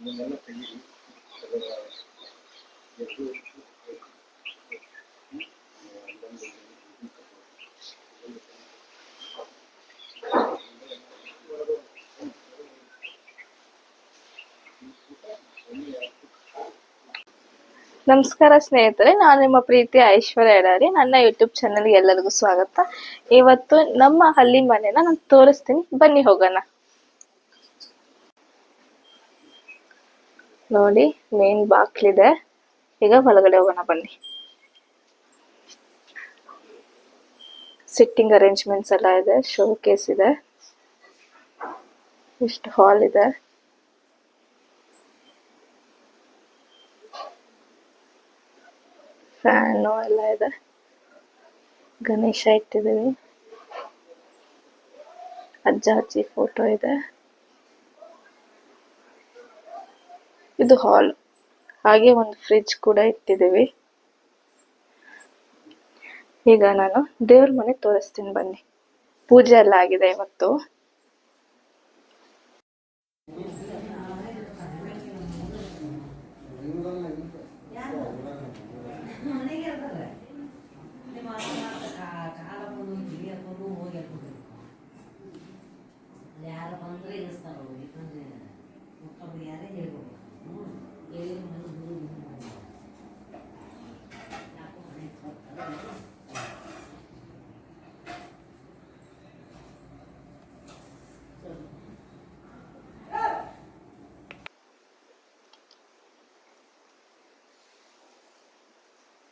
ಅದರ ನಮಸ್ಕಾರ ಸ್ನೇಹಿತರೆ, ನಾನು ನಿಮ್ಮ ಪ್ರೀತಿ ಐಶ್ವರ್ಯ ಎಡಾರಿ ನನ್ನ ಯೂಟ್ಯೂಬ್ ಚಾನಲ್ಗೆ ಎಲ್ಲರಿಗೂ ಸ್ವಾಗತ. ಇವತ್ತು ನಮ್ಮ ಹಳ್ಳಿ ಮನೆನ ನಾನು ತೋರಿಸ್ತೀನಿ. ಬನ್ನಿ ಹೋಗೋಣ. ನೋಡಿ ಮೇನ್ ಬಾಕ್ಲಿದೆ. ಈಗ ಒಳಗಡೆ ಹೋಗೋಣ ಬನ್ನಿ. ಸಿಟ್ಟಿಂಗ್ ಅರೇಂಜ್ಮೆಂಟ್ಸ್ ಎಲ್ಲ ಇದೆ ಶೋ ಕೇಸ್ ಇದೆ. ಇಷ್ಟು ಹಾಲ್ ಇದೆ. ಫ್ಯಾನು ಎಲ್ಲ ಇದೆ. ಗಣೇಶ ಇಟ್ಟಿದ್ದೀವಿ. ಅಜ್ಜ ಅಜ್ಜಿ ಫೋಟೋ ಇದೆ. ಇದು ಹಾಲ್. ಹಾಗೆ ಒಂದು ಫ್ರಿಡ್ಜ್ ಕೂಡ ಇಟ್ಟಿದ್ದೀವಿ. ಈಗ ನಾನು ದೇವ್ರ ಮನೆ ತೋರಿಸ್ತೀನಿ ಬನ್ನಿ. ಪೂಜೆ ಎಲ್ಲ ಆಗಿದೆ ಇವತ್ತು ಯಾರ ಬಂದ್ರೆ ಮತ್ತೊಬ್ರು ಯಾರೇ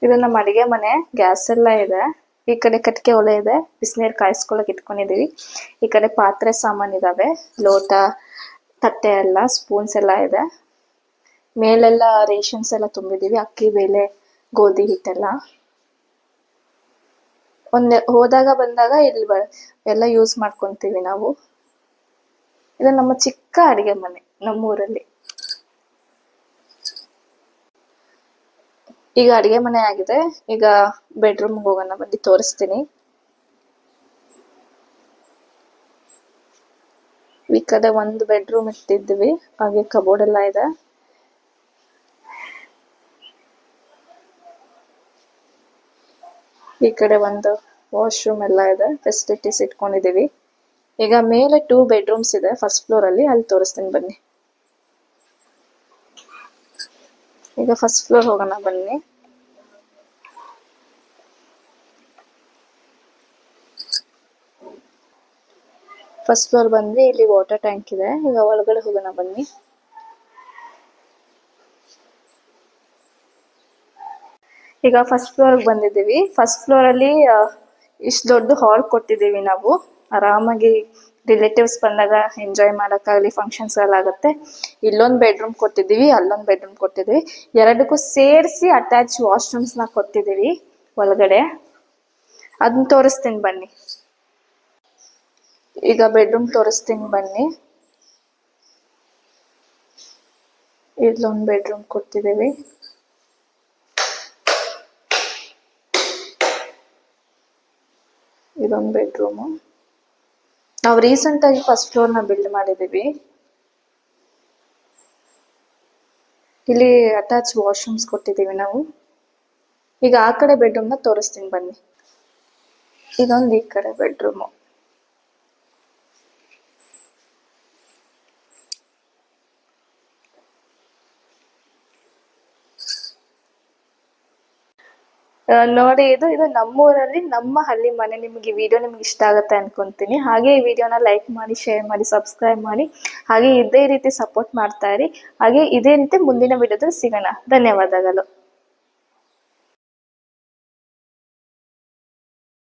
ಇದು ನಮ್ಮ ಅಡಿಗೆ ಮನೆ. ಗ್ಯಾಸ್ ಎಲ್ಲ ಇದೆ. ಈ ಕಡೆ ಕಟ್ಟಿಗೆ ಒಲೆ ಇದೆ. ಬಿಸಿನೀರು ಕಾಯಿಸ್ಕೊಳಕ್ ಇಟ್ಕೊಂಡಿದೀವಿ. ಈ ಕಡೆ ಪಾತ್ರೆ ಸಾಮಾನ್ ಇದಾವೆ. ಲೋಟ, ತಟ್ಟೆ ಎಲ್ಲ ಸ್ಪೂನ್ಸ್ ಎಲ್ಲ ಇದೆ. ಮೇಲೆಲ್ಲ ರೇಷನ್ಸ್ ಎಲ್ಲ ತುಂಬಿದೀವಿ, ಅಕ್ಕಿ, ಬೇಳೆ, ಗೋಧಿ ಹಿಟ್ಟೆಲ್ಲ. ಒಂದ್, ಹೋದಾಗ ಬಂದಾಗ ಇಲ್ಲಿ ಬ, ಎಲ್ಲ ಯೂಸ್ ಮಾಡ್ಕೊಂತೀವಿ ನಾವು. ಇದು ನಮ್ಮ ಚಿಕ್ಕ ಅಡಿಗೆ ಮನೆ ನಮ್ಮೂರಲ್ಲಿ. ಈಗ ಅಡಿಗೆ ಮನೆ ಆಗಿದೆ, ಈಗ ಬೆಡ್ರೂಮ್ ಹೋಗೋಣ ಬಂದು ತೋರಿಸ್ತೀನಿ. ಈ ಕಡೆ ಒಂದು ಬೆಡ್ರೂಮ್ ಇಟ್ಟಿದ್ವಿ ಹಾಗೆ ಕಬೋರ್ಡ್ ಎಲ್ಲ ಇದೆ. ಈ ಕಡೆ ಒಂದು ವಾಶ್ರೂಮ್ ಎಲ್ಲ ಇದೆ. ಫೆಸಿಲಿಟೀಸ್ ಇಟ್ಕೊಂಡಿದೀವಿ ಈಗ ಮೇಲೆ ಟೂ ಬೆಡ್ರೂಮ್ಸ್ ಇದೆ ಫಸ್ಟ್ ಫ್ಲೋರ್ ಅಲ್ಲಿ. ಅಲ್ಲಿ ತೋರಿಸ್ತೀನಿ ಬನ್ನಿ. ಈಗ ಫಸ್ಟ್ ಫ್ಲೋರ್ ಹೋಗೋಣ ಬನ್ನಿ. ಫಸ್ಟ್ ಫ್ಲೋರ್ ಬಂದ್ರೆ ಇಲ್ಲಿ ವಾಟರ್ ಟ್ಯಾಂಕ್ ಇದೆ. ಈಗ ಒಳಗಡೆ ಹೋಗೋಣ ಬನ್ನಿ. ಈಗ ಫಸ್ಟ್ ಫ್ಲೋರ್ ಬಂದಿದ್ದೀವಿ. ಫಸ್ಟ್ ಫ್ಲೋರ್ ಅಲ್ಲಿ ಇಷ್ಟು ದೊಡ್ಡ ಹಾಲ್ ಕೊಟ್ಟಿದ್ದೀವಿ ನಾವು. ಆರಾಮಾಗಿ ರಿಲೇಟಿವ್ಸ್ ಬಂದಾಗ ಎಂಜಾಯ್ ಮಾಡೋಕ್ಕಾಗಲಿ ಫಂಕ್ಷನ್ಸ್ ಎಲ್ಲ ಆಗುತ್ತೆ ಇಲ್ಲೊಂದು ಬೆಡ್ರೂಮ್ ಕೊಟ್ಟಿದ್ದೀವಿ, ಅಲ್ಲೊಂದು ಬೆಡ್ರೂಮ್ ಕೊಟ್ಟಿದ್ದೀವಿ. ಎರಡಕ್ಕೂ ಸೇರಿಸಿ ಅಟ್ಯಾಚ್ ವಾಶ್ರೂಮ್ಸ್ನ ಕೊಟ್ಟಿದ್ದೀವಿ ಒಳಗಡೆ. ಅದನ್ನ ತೋರಿಸ್ತೀನಿ ಬನ್ನಿ. ಈಗ ಬೆಡ್ರೂಮ್ ತೋರಿಸ್ತೀನಿ ಬನ್ನಿ. ಇಲ್ಲೊಂದು ಬೆಡ್ರೂಮ್ ಕೊಟ್ಟಿದ್ದೀವಿ. ಇದೊಂದು ಬೆಡ್ರೂಮು ನಾವು ರೀಸೆಂಟ್ ಆಗಿ ಫಸ್ಟ್ ಫ್ಲೋರ್ನ ಬಿಲ್ಡ್ ಮಾಡಿದ್ದೀವಿ ಇಲ್ಲಿ ಅಟ್ಯಾಚ್ ವಾಶ್ರೂಮ್ಸ್ ಕೊಟ್ಟಿದ್ದೀವಿ ನಾವು. ಈಗ ಆ ಕಡೆ ಬೆಡ್ರೂಮ್ನ ತೋರಿಸ್ತೀನಿ ಬನ್ನಿ. ಇದೊಂದು ಈ ಕಡೆ ಬೆಡ್ರೂಮು ನೋಡಿ, ಇದು ಇದು ನಮ್ಮೂರಲ್ಲಿ ನಮ್ಮ ಹಳ್ಳಿ ಮನೆ. ನಿಮಗೆ ವಿಡಿಯೋ ನಿಮ್ಗೆ ಇಷ್ಟ ಆಗುತ್ತೆ ಅನ್ಕೊಂತೀನಿ. ಹಾಗೆ ಈ ವಿಡಿಯೋನ ಲೈಕ್ ಮಾಡಿ ಶೇರ್ ಮಾಡಿ ಸಬ್ಸ್ಕ್ರೈಬ್ ಮಾಡಿ. ಹಾಗೆ ಇದೇ ರೀತಿ ಸಪೋರ್ಟ್ ಮಾಡ್ತಾ ಇರಿ. ಹಾಗೆ ಇದೇ ರೀತಿ ಮುಂದಿನ ವಿಡಿಯೋದಲ್ಲಿ ಸಿಗೋಣ. ಧನ್ಯವಾದಗಳು.